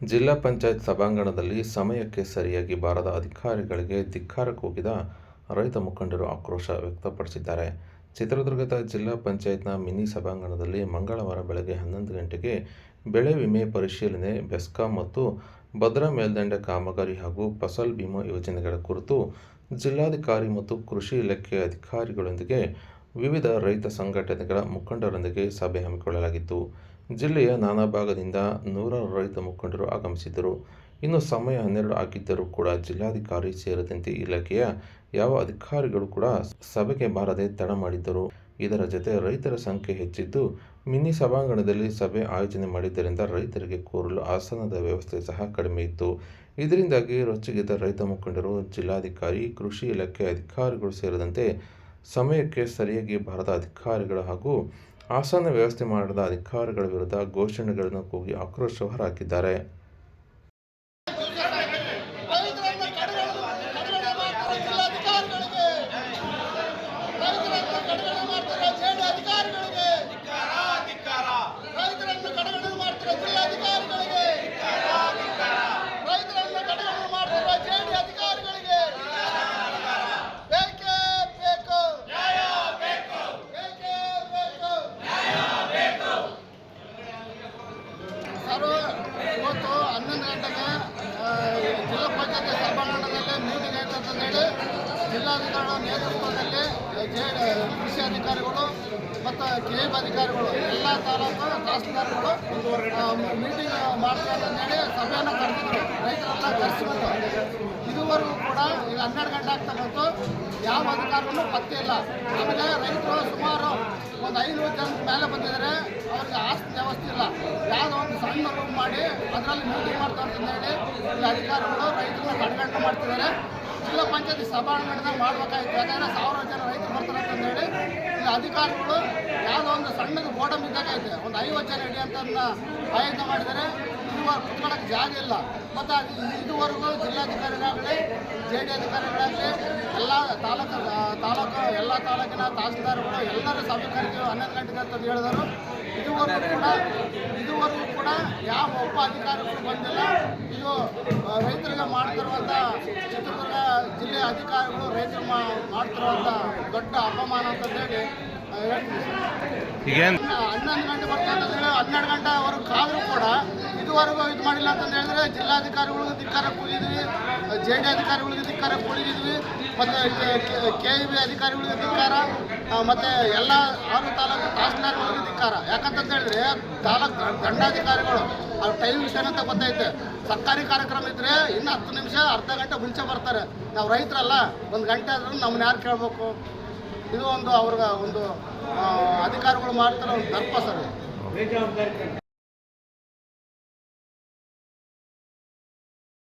ಜಿಲ್ಲಾ ಪಂಚಾಯತ್ ಸಭಾಂಗಣದಲ್ಲಿ ಸಮಯಕ್ಕೆ ಸರಿಯಾಗಿ ಬಾರದ ಅಧಿಕಾರಿಗಳಿಗೆ ಧಿಕ್ಕಾರ ಕೂಗಿದ ರೈತ ಮುಖಂಡರು ಆಕ್ರೋಶ ವ್ಯಕ್ತಪಡಿಸಿದ್ದಾರೆ. ಚಿತ್ರದುರ್ಗದ ಜಿಲ್ಲಾ ಪಂಚಾಯತ್ನ ಮಿನಿ ಸಭಾಂಗಣದಲ್ಲಿ ಮಂಗಳವಾರ ಬೆಳಗ್ಗೆ ಹನ್ನೊಂದು ಗಂಟೆಗೆ ಬೆಳೆ ವಿಮೆ ಪರಿಶೀಲನೆ, ಬೆಸ್ಕಾಂ ಮತ್ತು ಭದ್ರಾ ಮೇಲ್ದಂಡೆ ಕಾಮಗಾರಿ ಹಾಗೂ ಫಸಲ್ ಬಿಮಾ ಯೋಜನೆಗಳ ಕುರಿತು ಜಿಲ್ಲಾಧಿಕಾರಿ ಮತ್ತು ಕೃಷಿ ಇಲಾಖೆ ಅಧಿಕಾರಿಗಳೊಂದಿಗೆ ವಿವಿಧ ರೈತ ಸಂಘಟನೆಗಳ ಮುಖಂಡರೊಂದಿಗೆ ಸಭೆ ಹಮ್ಮಿಕೊಳ್ಳಲಾಗಿತ್ತು. ಜಿಲ್ಲೆಯ ನಾನಾ ಭಾಗದಿಂದ ನೂರಾರು ರೈತ ಮುಖಂಡರು ಆಗಮಿಸಿದ್ದರು. ಇನ್ನು ಸಮಯ ಹನ್ನೆರಡು ಆಗಿದ್ದರೂ ಕೂಡ ಜಿಲ್ಲಾಧಿಕಾರಿ ಸೇರಿದಂತೆ ಇಲಾಖೆಯ ಯಾವ ಅಧಿಕಾರಿಗಳು ಕೂಡ ಸಭೆಗೆ ಬಾರದೆ ತಡ ಮಾಡಿದ್ದರು. ಇದರ ಜೊತೆ ರೈತರ ಸಂಖ್ಯೆ ಹೆಚ್ಚಿದ್ದು, ಮಿನಿ ಸಭಾಂಗಣದಲ್ಲಿ ಸಭೆ ಆಯೋಜನೆ ಮಾಡಿದ್ದರಿಂದ ರೈತರಿಗೆ ಕೋರಲು ಆಸನದ ವ್ಯವಸ್ಥೆ ಸಹ ಕಡಿಮೆ ಇತ್ತು. ಇದರಿಂದಾಗಿ ರೊಚ್ಚಿಗೆದ್ದ ರೈತ ಮುಖಂಡರು, ಜಿಲ್ಲಾಧಿಕಾರಿ, ಕೃಷಿ ಇಲಾಖೆ ಅಧಿಕಾರಿಗಳು ಸೇರಿದಂತೆ ಸಮಯಕ್ಕೆ ಸರಿಯಾಗಿ ಬಾರದ ಅಧಿಕಾರಿಗಳು ಹಾಗೂ ಆಸನ ವ್ಯವಸ್ಥೆ ಮಾಡದ ಅಧಿಕಾರಿಗಳ ವಿರುದ್ಧ ಘೋಷಣೆಗಳನ್ನು ಕೂಗಿ ಆಕ್ರೋಶ ಹೊರಹಾಕಿದ್ದಾರೆ ರೈತರನ್ನ ಕಡೆಗಣಿದು ಕಡೆಗಣನೆ ಮಾಡ್ತಿರೋ ಜಿಲ್ಲಾಧಿಕಾರಿಗಳಿಗೆ ರೈತರನ್ನ ಕಡೆಗಣನೆ ಮಾಡ್ತಿರೋ ಜೆಡಿ ಅಧಿಕಾರಿಗಳಿಗೆ ರೈತರನ್ನ ಕಡೆಗಣನೆ ಮಾಡ್ತಿರೋ ಜಿಲ್ಲಾಧಿಕಾರಿಗಳಿಗೆ ರೈತರನ್ನ ಕಡೆಗಣನೆ ಮಾಡ್ತಿರೋ ಜೆಡಿ ಅಧಿಕಾರಿಗಳಿಗೆ ಬೇಕೇ ಬೇಕು ಬೇಕೇ ಬೇಕು ಸರ್ ಇವತ್ತು ಹನ್ನೊಂದು ಗಂಟೆಗೆ ಜಿಲ್ಲಾ ಪಂಚಾಯತ್ ಸಭಾಂಗಣದಲ್ಲಿ ಮೀಟಿಂಗ್ ಆಯ್ತು ಅಂತ ಹೇಳಿ ಜಿಲ್ಲಾಧಿಕಾರಿಗಳ ನೇತೃತ್ವದಲ್ಲಿ ಕೃಷಿ ಅಧಿಕಾರಿಗಳು ಮತ್ತು ಕೆ ಅಧಿಕಾರಿಗಳು, ಎಲ್ಲ ತಾಲೂಕು ತಹಸೀಲ್ದಾರ್ಗಳು ಮೀಟಿಂಗ್ ಮಾಡ್ತಾರೆ ಅಂತ ಹೇಳಿ ಸಭೆಯನ್ನು ಕರೆದಿದ್ರು. ರೈತರೆಲ್ಲ ಕರೆಸಿಬಿಟ್ಟು ಇದುವರೆಗೂ ಕೂಡ ಈಗ ಹನ್ನೆರಡು ಗಂಟೆ ಆಗ್ತಾ ಯಾವ ಅಧಿಕಾರಿಗಳು ಪತ್ತೆ ಇಲ್ಲ. ಆಮೇಲೆ ರೈತರು ಸುಮಾರು ಒಂದು ಐನೂರು ಜನ ಮೇಲೆ ಬಂದಿದ್ದಾರೆ. ಅವ್ರಿಗೆ ಆಸ್ತಿ ವ್ಯವಸ್ಥೆ ಇಲ್ಲ. ಯಾವುದೋ ಒಂದು ಸಣ್ಣ ಮಾಡಿ ಅದರಲ್ಲಿ ಮೀಟಿಂಗ್ ಮಾಡ್ತಾರೆ ಅಂತ ಹೇಳಿ ಇಲ್ಲಿ ಅಧಿಕಾರಿಗಳು, ರೈತರು ಕಣ್ಗಂಟು ಮಾಡ್ತಿದ್ದಾರೆ. ಜಿಲ್ಲಾ ಪಂಚಾಯತಿ ಸಭಾಂಗಣದಾಗ ಮಾಡ್ಬೇಕಾಗಿತ್ತು ಯಾಕಂದ್ರೆ ಸಾವಿರ ಜನ ರೈತರು ಬರ್ತಾರೆ ಅಂತ ಹೇಳಿ ಇಲ್ಲಿ ಅಧಿಕಾರಿಗಳು ಯಾವುದೋ ಒಂದು ಸಣ್ಣದ ಬೋರ್ಡಮ್ ಬಿದ್ದಾಗೈತೆ ಒಂದು ಐವತ್ತು ಜನ ಹಿಡಿಯಂತನ್ನ ಆಯೋಜನೆ ಮಾಡಿದ್ದಾರೆ. ಇದುವರೆಗೂ ಕುತ್ಕೊಳ್ಳೋಕೆ ಜಾಗ ಇಲ್ಲ. ಮತ್ತು ಅದು ಇದುವರೆಗೂ ಜಿಲ್ಲಾಧಿಕಾರಿಗಳಾಗಲಿ, ಜೆ ಡಿ ಅಧಿಕಾರಿಗಳಾಗಲಿ, ಎಲ್ಲ ತಾಲೂಕು ತಾಲೂಕು, ಎಲ್ಲ ತಾಲೂಕಿನ ತಹಸೀಲ್ದಾರ್ಗಳು ಎಲ್ಲರೂ ಸಭೆ ಕರೆದು ಹನ್ನೊಂದು ಗಂಟೆಗೆ ಅಂತ ಹೇಳಿದರು. ಇದುವರೆಗೂ ಕೂಡ ಕೂಡ ಯಾವ ಒಬ್ಬ ಅಧಿಕಾರಿಗಳು ಬಂದಿಲ್ಲ. ಇದು ರೈತರಿಗೆ ಮಾಡ್ತಿರುವಂಥ ಚಿತ್ರದುರ್ಗ ಜಿಲ್ಲೆಯ ಅಧಿಕಾರಿಗಳು ರೈತರು ಮಾಡ್ತಿರುವಂಥ ದೊಡ್ಡ ಅಪಮಾನ ಅಂತ ಹೇಳಿ ಹನ್ನೊಂದು ಗಂಟೆ ಬರ್ತಾರೆ ಅಂತ ಹೇಳಿ ಹನ್ನೆರಡು ಗಂಟೆವರೆಗೂ ಕಾದರೂ ಕೂಡ ಇದುವರೆಗೂ ಇದು ಮಾಡಿಲ್ಲ ಅಂತ ಹೇಳಿದ್ರೆ ಜಿಲ್ಲಾಧಿಕಾರಿಗಳಿಗೆ ಧಿಕ್ಕಾರ ಕೂಗಿದ್ವಿ ಜೆ ಡಿ ಅಧಿಕಾರಿಗಳಿಗೆ ಧಿಕ್ಕಾರ ಕೂಗಿದ್ವಿ ಮತ್ತೆ ಕೆ ಇ ಬಿ ಅಧಿಕಾರಿಗಳಿಗೆ ಧಿಕ್ಕಾರ. ಮತ್ತು ಎಲ್ಲ ಆರು ತಾಲೂಕು ತಹಸೀಲ್ದಾರ್ಗಳಿಗೆ ಧಿಕ್ಕಾರ ಯಾಕಂತ ಹೇಳಿದ್ರೆ, ತಾಲೂಕು ದಂಡಾಧಿಕಾರಿಗಳು ಅವ್ರ ಟೈಮಿಂಗ್ಸ್ ಏನಂತ ಗೊತ್ತೈತೆ. ಸರ್ಕಾರಿ ಕಾರ್ಯಕ್ರಮ ಇದ್ದರೆ ಇನ್ನು ಹತ್ತು ನಿಮಿಷ, ಅರ್ಧ ಗಂಟೆ ಮುಂಚೆ ಬರ್ತಾರೆ. ನಾವು ರೈತರಲ್ಲ, ಒಂದು ಗಂಟೆ ಆದ್ರೂ ನಮ್ಮನ್ನ ಯಾರು ಕೇಳಬೇಕು? ಇದು ಒಂದು ಅವ್ರಿಗೆ ಒಂದು ಅಧಿಕಾರಿಗಳು ಮಾಡ್ತಾರೆ ಒಂದು ದರ್ಪ ಸರ್.